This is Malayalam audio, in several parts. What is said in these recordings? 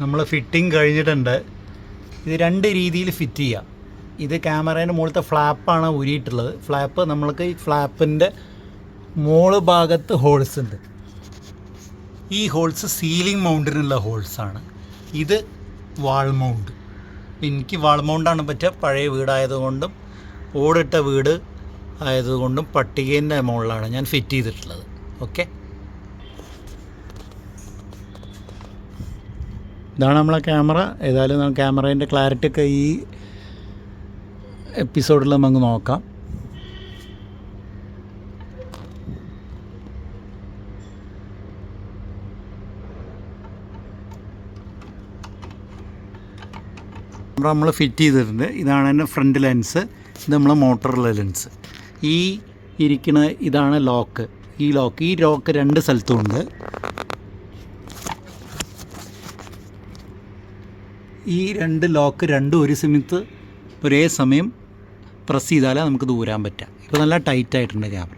നമ്മൾ ഫിറ്റിംഗ് കഴിഞ്ഞിട്ടുണ്ട്. ഇത് രണ്ട് രീതിയിൽ ഫിറ്റ് ചെയ്യാം. ഇത് ക്യാമറേന്റെ മുകളിലത്തെ ഫ്ലാപ്പാണ് ഊരിയിട്ടുള്ളത്. ഫ്ലാപ്പ് നമ്മൾക്ക് ഈ ഫ്ലാപ്പിന്റെ മോൾ ഭാഗത്ത് ഹോൾസ് ഉണ്ട്. ഈ ഹോൾസ് സീലിംഗ് മൗണ്ടിനുള്ള ഹോൾസാണ് ഇത് വാൾ മൗണ്ട് എനിക്ക് വാൾ മൗണ്ടാണ് പറ്റുക പഴയ വീടായതുകൊണ്ടും ഓടിട്ട വീട് ആയതുകൊണ്ടും പട്ടികേന്റെ മുകളിലാണ് ഞാൻ ഫിറ്റ് ചെയ്തിട്ടുള്ളത്. ഓക്കെ ഇതാണ് നമ്മളെ ക്യാമറ. ഏതായാലും ക്യാമറേന്റെ ക്ലാരിറ്റി ഒക്കെ ഈ എപ്പിസോഡിൽ നമുക്ക് നോക്കാം. ക്യാമറ നമ്മൾ ഫിറ്റ് ചെയ്തിട്ടുണ്ട്. ഇതാണ് എന്റെ ഫ്രണ്ട് ലെൻസ്. ഇത് നമ്മൾ മോട്ടറുള്ള ലെൻസ്. ഈ ഇരിക്കുന്ന ഇതാണ് ലോക്ക്. ഈ ലോക്ക്. ഈ ലോക്ക് രണ്ട് സ്ഥലത്തും ഉണ്ട്. ഈ രണ്ട് ലോക്ക് രണ്ടും ഒരു സമയത്ത് ഒരേ സമയം പ്രസ് ചെയ്താലേ നമുക്ക് ദൂരാൻ പറ്റുക ഇപ്പോൾ നല്ല ടൈറ്റ് ആയിട്ടുണ്ട് ക്യാമറ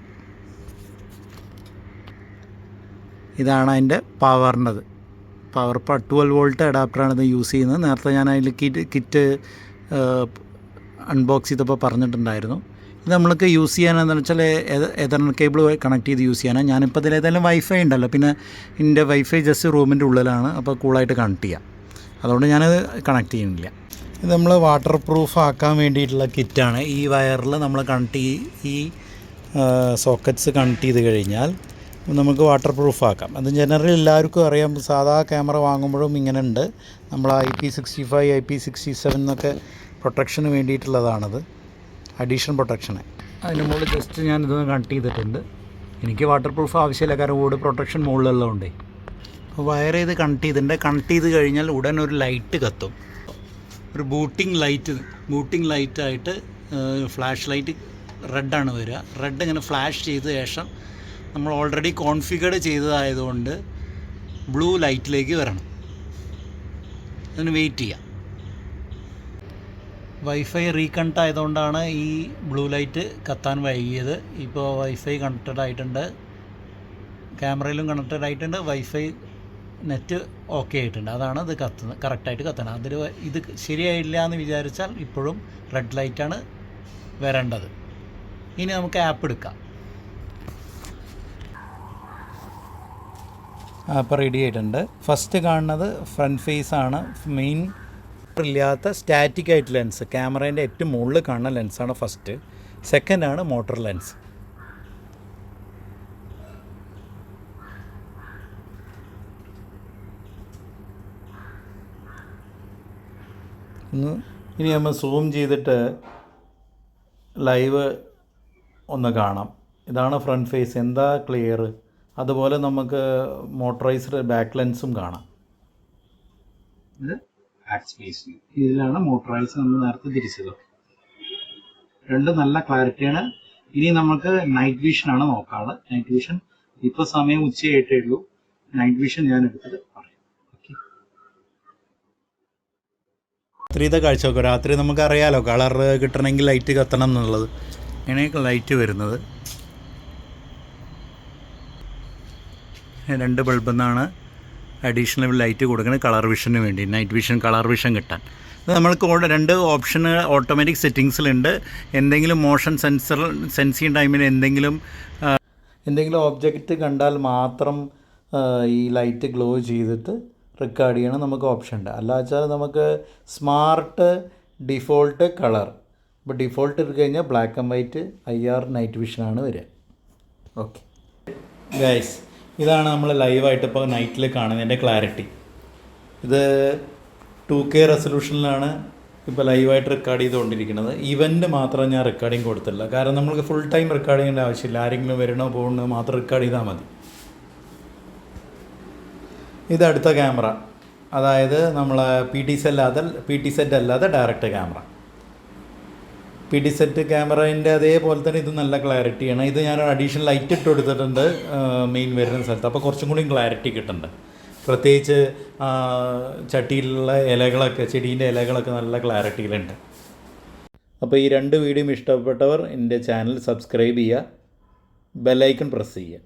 ഇതാണ് അതിന്റെ പവറിന്റെത് പവർ ട്വൽവ് വോൾട്ട് അഡാപ്റ്ററാണ് ഇത് യൂസ് ചെയ്യുന്നത്. നേരത്തെ ഞാൻ അതിൽ കിറ്റ് കിറ്റ് അൺബോക്സ് ചെയ്തപ്പോൾ പറഞ്ഞിട്ടുണ്ടായിരുന്നു. ഇത് നമ്മൾക്ക് യൂസ് ചെയ്യാനെന്ന് വെച്ചാൽ എതർനെറ്റ് കേബിൾ കണക്ട് ചെയ്ത് യൂസ് ചെയ്യാനാണ് ഞാനിപ്പോൾ ഇതിൽ ഏതായാലും വൈഫൈ ഉണ്ടല്ലോ. പിന്നെ എന്റെ വൈഫൈ ജസ്റ്റ് റൂമിന്റെ ഉള്ളിലാണ്. അപ്പോൾ കൂളായിട്ട് കണക്ട് ചെയ്യാം. അതുകൊണ്ട് ഞാനത് കണക്ട് ചെയ്യുന്നില്ല. ഇത് നമ്മൾ വാട്ടർ പ്രൂഫ് ആക്കാൻ വേണ്ടിയിട്ടുള്ള കിറ്റാണ് ഈ വയറിൽ നമ്മൾ കണക്ട് ഈ സോക്കറ്റ്സ് കണക്ട് ചെയ്ത് കഴിഞ്ഞാൽ നമുക്ക് വാട്ടർ പ്രൂഫ് ആക്കാം. അത് ജനറൽ എല്ലാവർക്കും അറിയാം. സാധാ ക്യാമറ വാങ്ങുമ്പോഴും ഇങ്ങനെ ഉണ്ട് നമ്മൾ I P sixty five I P sixty seven എന്നൊക്കെ പ്രൊട്ടക്ഷന് വേണ്ടിയിട്ടുള്ളതാണത്. അഡീഷണൽ പ്രൊട്ടക്ഷന് അതിന് മുകളിൽ ജസ്റ്റ് ഞാൻ ഇതൊന്ന് കണക്ട് ചെയ്തിട്ടുണ്ട്. എനിക്ക് വാട്ടർ പ്രൂഫ് ആവശ്യമില്ല. കാരണം ഓട് പ്രൊട്ടക്ഷൻ മുകളിലുള്ളതുകൊണ്ടേ. വയർ ചെയ്ത് കണക്ട് ചെയ്തിട്ടുണ്ട് കണക്ട് ചെയ്ത് കഴിഞ്ഞാൽ ഉടൻ ഒരു ലൈറ്റ് കത്തും. ഒരു ബൂട്ടിംഗ് ലൈറ്റ് ബൂട്ടിംഗ് ലൈറ്റായിട്ട് ഫ്ലാഷ് ലൈറ്റ് റെഡാണ് വരിക. റെഡ് ഇങ്ങനെ ഫ്ലാഷ് ചെയ്ത ശേഷം നമ്മൾ ഓൾറെഡി കോൺഫിഗർഡ് ചെയ്തതായതുകൊണ്ട് ബ്ലൂ ലൈറ്റിലേക്ക് വരണം. അതിന് വെയിറ്റ് ചെയ്യാം. വൈഫൈ റീകണക്ട് ആയതുകൊണ്ടാണ് ഈ ബ്ലൂ ലൈറ്റ് കത്താൻ വൈകിയത്. ഇപ്പോൾ വൈഫൈ കണക്റ്റഡ് ആയിട്ടുണ്ട്. ക്യാമറയിലും കണക്റ്റഡ് ആയിട്ടുണ്ട്. വൈഫൈ നെറ്റ് ഓക്കെ ആയിട്ടുണ്ട്. അതാണ് ഇത് കത്തുന്നത്. കറക്റ്റായിട്ട് കത്തണം. അതിൽ ഇത് ശരിയായില്ല എന്ന് വിചാരിച്ചാൽ ഇപ്പോഴും റെഡ് ലൈറ്റാണ് വരേണ്ടത്. ഇനി നമുക്ക് ആപ്പ് എടുക്കാം. ആപ്പ് റെഡി ആയിട്ടുണ്ട്. ഫസ്റ്റ് കാണുന്നത് ഫ്രണ്ട് ഫേസ് ആണ്. മെയിൻ ഇല്ലാത്ത സ്റ്റാറ്റിക് ആയിട്ട് ലെൻസ് ക്യാമറേന്റെ ഏറ്റവും മുകളിൽ കാണുന്ന ലെൻസാണ് ഫസ്റ്റ് സെക്കൻഡാണ് മോട്ടർ ലെൻസ് ഒന്ന് ഇനി നമ്മൾ സൂം ചെയ്തിട്ട് ലൈവ് ഒന്ന് കാണാം. ഇതാണ് ഫ്രണ്ട് ഫേസ് എന്താ ക്ലിയർ അതുപോലെ നമുക്ക് മോട്ടറൈസ്ഡ് ബാക്ക് ലെൻസും കാണാം. ഇത് ബാക്ക് സ്പേസ് ഇതിലാണ് മോട്ടറൈസ് നമ്മൾ നേരത്തെ തിരിച്ചത്. രണ്ട് നല്ല ക്ലാരിറ്റിയാണ് ഇനി നമുക്ക് നൈറ്റ് വിഷൻ ആണ് നോക്കാറ് നൈറ്റ് വിഷൻ ഇപ്പൊ സമയം ഉച്ചയായിട്ടേ ഉള്ളൂ. നൈറ്റ് വിഷൻ ഞാൻ എടുത്തിട്ട് പറയാം. രാത്രിയുടെ കാഴ്ച നോക്കാം രാത്രി നമുക്കറിയാലോ കളർ കിട്ടണമെങ്കിൽ ലൈറ്റ് കത്തണം എന്നുള്ളത്. ഇങ്ങനെയൊക്കെ ലൈറ്റ് വരുന്നത്. രണ്ട് ബൾബിൽ നിന്നാണ് അഡീഷണൽ ലൈറ്റ് കൊടുക്കുന്നത് കളർ വിഷന് വേണ്ടി. നൈറ്റ് വിഷൻ കളർ വിഷൻ കിട്ടാൻ. നമ്മൾക്ക് രണ്ട് ഓപ്ഷൻ ഓട്ടോമാറ്റിക് സെറ്റിങ്സിലുണ്ട് എന്തെങ്കിലും മോഷൻ സെൻസർ സെൻസ് ചെയ്യുന്ന ടൈമിൽ എന്തെങ്കിലും എന്തെങ്കിലും ഓബ്ജക്റ്റ് കണ്ടാൽ മാത്രം ഈ ലൈറ്റ് ഗ്ലോ ചെയ്തിട്ട് റെക്കോർഡ് ചെയ്യണം നമുക്ക് ഓപ്ഷൻ ഉണ്ട്. അല്ല വെച്ചാൽ നമുക്ക് സ്മാർട്ട് ഡിഫോൾട്ട് കളർ ഇപ്പോൾ ഡിഫോൾട്ട് ഇട്ട് കഴിഞ്ഞാൽ black and white I R night വിഷനാണ് വരിക. ഓക്കെ ഗൈസ് ഇതാണ് നമ്മൾ ലൈവായിട്ട് ഇപ്പോൾ നൈറ്റിൽ കാണുന്നതിന്റെ ക്ലാരിറ്റി ഇത് ടു കെ റെസൊല്യൂഷനിലാണ് ഇപ്പോൾ ലൈവായിട്ട് റെക്കോർഡ് ചെയ്തുകൊണ്ടിരിക്കുന്നത്. ഇവന്റ് മാത്രം ഞാൻ റെക്കോർഡിങ് കൊടുത്തില്ല കാരണം നമുക്ക് ഫുൾ ടൈം റെക്കോർഡ് ചെയ്യേണ്ട ആവശ്യമില്ല. ആരെങ്കിലും വരണോ പോകണോ മാത്രം റെക്കോർഡ് ചെയ്താൽ മതി. ഇത് അടുത്ത ക്യാമറ. അതായത് നമ്മൾ പി ടി സെല്ലാതെ പി ടി സെറ്റ് അല്ലാതെ direct camera. P T set ക്യാമറേന്റെ അതേപോലെ തന്നെ ഇത് നല്ല ക്ലാരിറ്റിയാണ് ഇത് ഞാൻ അഡീഷണൽ ലൈറ്റ് ഇട്ട് കൊടുത്തിട്ടുണ്ട് മെയിൻ വരുന്ന സ്ഥലത്ത്. അപ്പോൾ കുറച്ചും കൂടി ക്ലാരിറ്റി കിട്ടുന്നുണ്ട്. പ്രത്യേകിച്ച് ചട്ടിയിലുള്ള ഇലകളൊക്കെ ചെടീന്റെ ഇലകളൊക്കെ നല്ല ക്ലാരിറ്റിയിലുണ്ട് അപ്പോൾ ഈ രണ്ട് വീഡിയോയും ഇഷ്ടപ്പെട്ടവർ എന്റെ ചാനൽ സബ്സ്ക്രൈബ് ചെയ്യുക. ബെല്ലൈക്കൺ പ്രസ് ചെയ്യുക.